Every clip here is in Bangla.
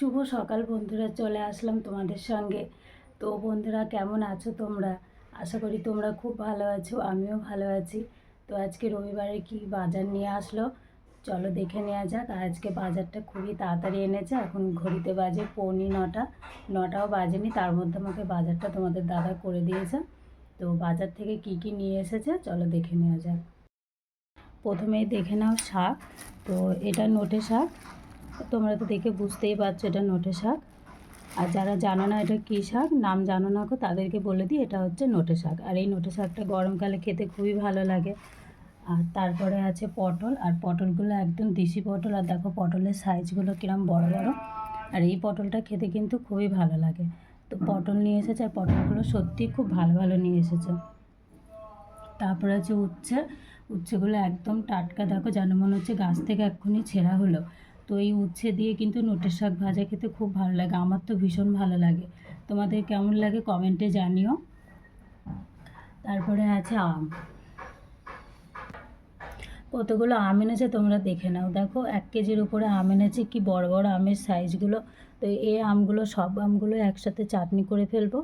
শুভ সকাল বন্ধুরা, চলে আসলাম তোমাদের সঙ্গে। তো বন্ধুরা, কেমন আছো তোমরা? আশা করি তোমরা খুব ভালো আছো, আমিও ভালো আছি। তো আজকে রবিবারে কি বাজার নিয়ে আসলো? চলো দেখে নেওয়া যাক। আজকে বাজারটা খুবই তাড়াতাড়ি এনেছে, এখন ঘড়িতে বাজে পৌনি নটা। নটাও বাজেনি, তার মধ্যে আমাকে বাজারটা তোমাদের দাদা করে দিয়েছে। তো বাজার থেকে কি কি নিয়ে এসেছে, চলো দেখে নেওয়া যাক। প্রথমেই দেখে নাও শাক। তো এটা নোটে শাক। তোমরা তো দেখে বুঝতেই পারছ এটা নোটে শাক। আর যারা জানো না এটা কী শাক, নাম জানো না কো তাদেরকে বলে দিই এটা হচ্ছে নোটে শাক। আর এই নোটে শাকটা গরমকালে খেতে খুবই ভালো লাগে। আর তারপরে আছে পটল, আর পটলগুলো একদম দেশি পটল, আর দেখো পটলের সাইজগুলো কিরম বড় বড়। আর এই পটলটা খেতে কিন্তু খুবই ভালো লাগে। তো পটল নিয়ে এসেছে, আর পটলগুলো সত্যিই খুব ভালো ভালো নিয়ে এসেছে। তারপরে আছে উচ্ছে। উচ্ছেগুলো একদম টাটকা, দেখো যেন মনে হচ্ছে গাছ থেকে এক্ষুনি ছেঁড়া হলো। তো এই উচ্ছে দিয়ে কিন্তু নোটের শাক ভাজা খেতে খুব ভালো লাগে। আমার তো ভীষণ ভালো লাগে। তোমাদের কেমন লাগে কমেন্টে জানিও। তারপরে আছে আম। কতগুলো আম এনেছে তোমরা দেখে নাও। দেখো, এক কেজির উপরে আম এনেছে, কি বড় বড় আমের সাইজগুলো তো এই আমগুলো, সব আমগুলো একসাথে চাটনি করে ফেলব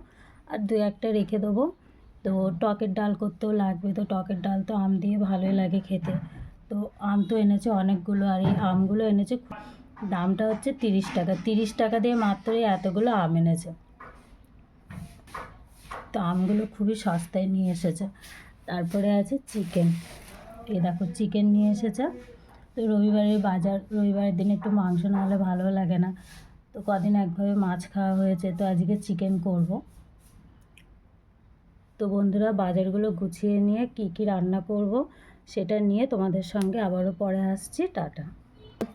আর দু একটা রেখে দেবো। তো টকের ডাল করতেও লাগবে। তো টকের ডাল তো আম দিয়ে ভালোই লাগে খেতে। তো আম তো এনেছে অনেকগুলো আর এই আমগুলো এনেছে। দামটা হচ্ছে তিরিশ টাকা। তিরিশ টাকা দিয়ে মাত্র এতগুলো আম এনেছে। তো আমগুলো খুবই সস্তায় নিয়ে এসেছে। তারপরে আছে চিকেন। এই দেখো, চিকেন নিয়ে এসেছে। তো রবিবারের বাজার, রবিবারের দিন একটু মাংস না হলে ভালো লাগে না। তো কদিন একভাবে মাছ খাওয়া হয়েছে, তো আজকে চিকেন করব। তো বন্ধুরা, বাজারগুলো গুছিয়ে নিয়ে কি কি রান্না করব সেটা নিয়ে তোমাদের সঙ্গে আবারও পরে আসছি, টাটা।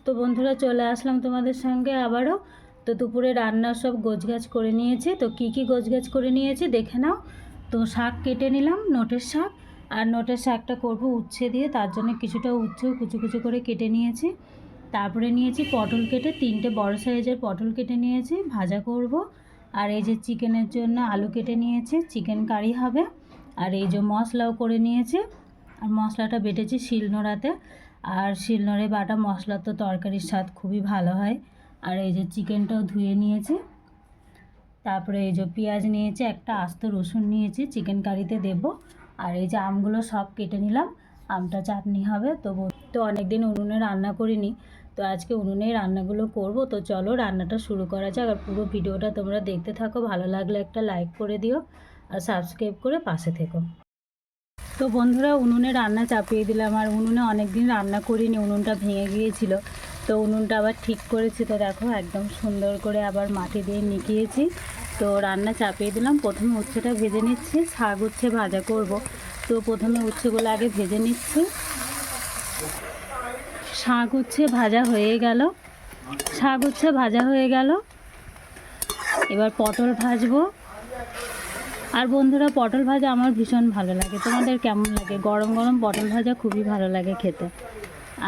তো বন্ধুরা, চলে আসলাম তোমাদের সঙ্গে আবারও। তো দুপুরে রান্নার সব গোছগাছ করে নিয়েছি। তো কি কি গোছগাছ করে নিয়েছি দেখে নাও। তো শাক কেটে নিলাম, নোটের শাক। আর নোটের শাকটা করব উচ্ছে দিয়ে, তার জন্য কিছুটা উচ্ছেও কুচু কুচু করে কেটে নিয়েছি। তারপরে নিয়েছি পটল কেটে, তিনটে বড় সাইজের পটল কেটে নিয়েছি, ভাজা করব। আর এই যে চিকেনের জন্য আলু কেটে নিয়েছি, চিকেন কারি হবে। আর এই যে মশলাও করে নিয়েছি। আর মশলাটা বেটেছি শিলনোড়াতে। আর শিলনোড়ে বাটা মশলা তো তরকারির স্বাদ খুবই ভালো হয়। আর এই যে চিকেনটাও ধুয়ে নিয়েছি। তারপরে এই যে পেঁয়াজ নিয়েছি, একটা আস্ত রসুন নিয়েছি, চিকেন কারিতে দেব। আর এই যে আমগুলো সব কেটে নিলাম, আমটা চাটনি হবে। তো তো অনেক দিন উনুনে রান্না করিনি, তো আজকে উনুনে রান্নাগুলো করব। তো চলো রান্নাটা শুরু করা যাক। আর পুরো ভিডিওটা তোমরা দেখতে থাকো। ভালো লাগলে একটা লাইক করে দিও। আর সাবস্ক্রাইব করে পাশে থেকো। তো বন্ধুরা উনুনে রান্না চাপিয়ে দিলাম আর উনুনে অনেক দিন রান্না করিনি, উনুনটা ভেঙে গিয়েছিল। তো উনুনটা আবার ঠিক করেছি, তো দেখো একদম সুন্দর করে আবার মাটি দিয়ে নিকিয়েছি। তো রান্না চাপিয়ে দিলাম, প্রথমে উচ্ছেটা ভেজে নিচ্ছি, শাক উচ্ছে ভাজা করব। তো প্রথমে উচ্ছেগুলো আগে ভেজে নিচ্ছি। শাক উচ্ছে ভাজা হয়ে গেল। শাক উচ্ছে ভাজা হয়ে গেল। এবার পটল ভাজবো। আর বন্ধুরা, পটল ভাজা আমার ভীষণ ভালো লাগে। তোমাদের কেমন লাগে? গরম গরম পটল ভাজা খুবই ভালো লাগে খেতে।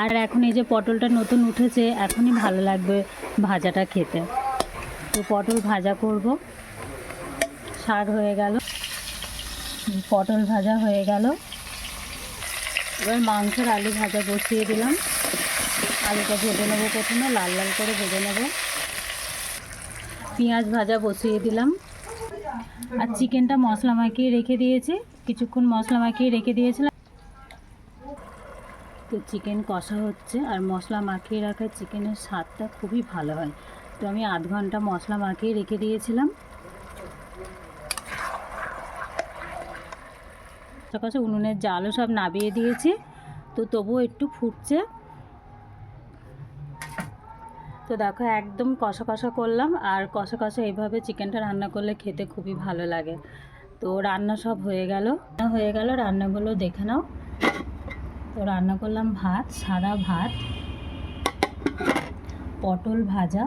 আর এখন এই যে পটলটা নতুন উঠেছে, এখনই ভালো লাগবে ভাজাটা খেতে। তো পটল ভাজা করব। শাক হয়ে গেল। পটল ভাজা হয়ে গেল। এবার মাংসের আলু ভাজা বসিয়ে দিলাম। আলুটা ভেজে নেব প্রথমে, লাল লাল করে ভেজে নেব। পেঁয়াজ ভাজা বসিয়ে দিলাম। আর চিকেনটা মশলা মাখিয়ে রেখে দিয়েছি। কিছুক্ষণ মশলা মাখিয়ে রেখে দিয়েছিলাম। তো চিকেন কষা হচ্ছে আর মশলা মাখিয়ে রাখা চিকেনের স্বাদটা খুবই ভালো হয়। তো আমি আধ ঘণ্টা মশলা মাখিয়ে রেখে দিয়েছিলাম। কষা উনুনের জালও সব নাবিয়ে দিয়েছি। তো তবুও একটু ফুটছে। তো দেখো, একদম কষা কষা করলাম আর কষা কষা এইভাবে চিকেনটা রান্না করলে খেতে খুবই ভালো লাগে। তো রান্না সব হয়ে গেল। হয়ে গেল, রান্নাগুলো দেখে নাও। তো রান্না করলাম ভাত, সাদা ভাত, পটল ভাজা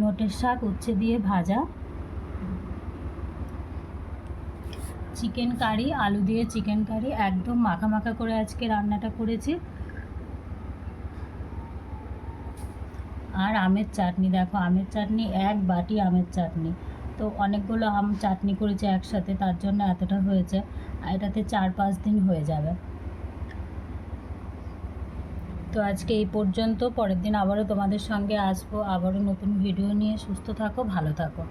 নোটের শাক উচ্ছে দিয়ে ভাজা, চিকেন কারি, আলু দিয়ে চিকেন কারি, একদম মাখা মাখা করে আজকে রান্নাটা করেছি। আর আমের চাটনি, দেখো আমের চাটনি, এক বাটি আমের চাটনি। তো অনেকগুলো আম চাটনি করেছে একসাথে, তার জন্য এতটা হয়েছে এটাতে চার পাঁচ দিন হয়ে যাবে। তো আজকে এই পর্যন্ত, পরের দিন আবারও তোমাদের সঙ্গে আসব, আবারও নতুন ভিডিও নিয়ে। সুস্থ থাকো, ভালো থাকো।